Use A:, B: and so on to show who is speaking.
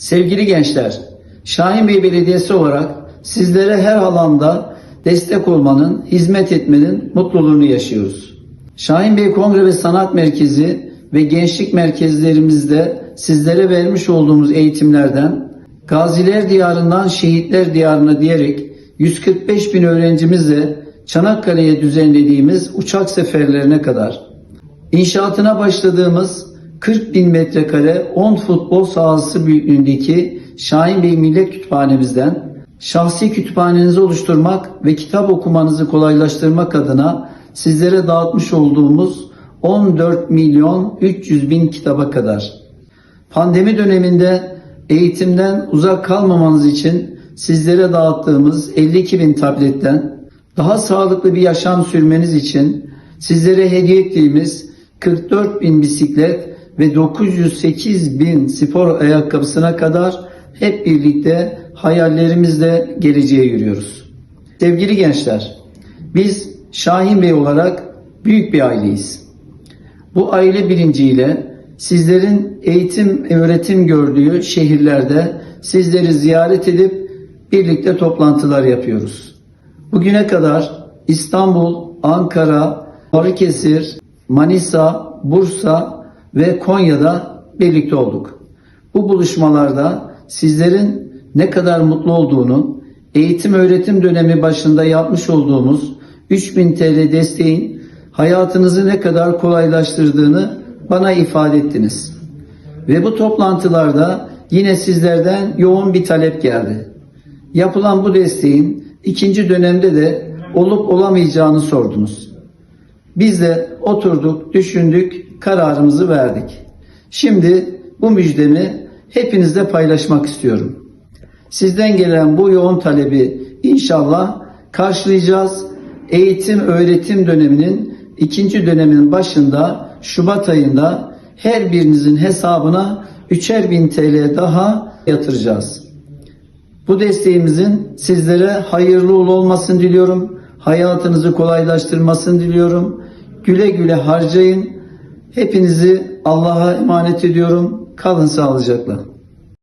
A: Sevgili gençler, Şahin Bey Belediyesi olarak sizlere her alanda destek olmanın, hizmet etmenin mutluluğunu yaşıyoruz. Şahin Bey Kongre ve Sanat Merkezi ve gençlik merkezlerimizde sizlere vermiş olduğumuz eğitimlerden Gaziler Diyarından Şehitler Diyarına diyerek 145 bin öğrencimizle Çanakkale'ye düzenlediğimiz uçak seferlerine kadar İnşaatına başladığımız 40 bin metrekare 10 futbol sahası büyüklüğündeki Şahin Bey Millet Kütüphanemizden şahsi kütüphanenizi oluşturmak ve kitap okumanızı kolaylaştırmak adına sizlere dağıtmış olduğumuz 14 milyon 300 bin kitaba kadar. Pandemi döneminde eğitimden uzak kalmamanız için sizlere dağıttığımız 52 bin tabletten daha sağlıklı bir yaşam sürmeniz için sizlere hediye ettiğimiz 44 bin bisiklet ve 908 bin spor ayakkabısına kadar hep birlikte hayallerimizle geleceğe yürüyoruz. Sevgili gençler, biz Şahin Bey olarak büyük bir aileyiz. Bu aile bilinciyle sizlerin eğitim öğretim gördüğü şehirlerde sizleri ziyaret edip birlikte toplantılar yapıyoruz. Bugüne kadar İstanbul, Ankara, Balıkesir, Manisa, Bursa ve Konya'da birlikte olduk. Bu buluşmalarda sizlerin ne kadar mutlu olduğunu, eğitim öğretim dönemi başında yapmış olduğumuz 3000 TL desteğin hayatınızı ne kadar kolaylaştırdığını bana ifade ettiniz. Ve bu toplantılarda yine sizlerden yoğun bir talep geldi. Yapılan bu desteğin ikinci dönemde de olup olamayacağını sordunuz. Biz de oturduk, düşündük, kararımızı verdik. Şimdi bu müjdemi hepinizle paylaşmak istiyorum. Sizden gelen bu yoğun talebi inşallah karşılayacağız. Eğitim öğretim döneminin ikinci dönemin başında Şubat ayında her birinizin hesabına üçer bin TL daha yatıracağız. Bu desteğimizin sizlere hayırlı uğurlu olmasını diliyorum. Hayatınızı kolaylaştırmasını diliyorum. Güle güle harcayın. Hepinizi Allah'a emanet ediyorum. Kalın sağlıcakla.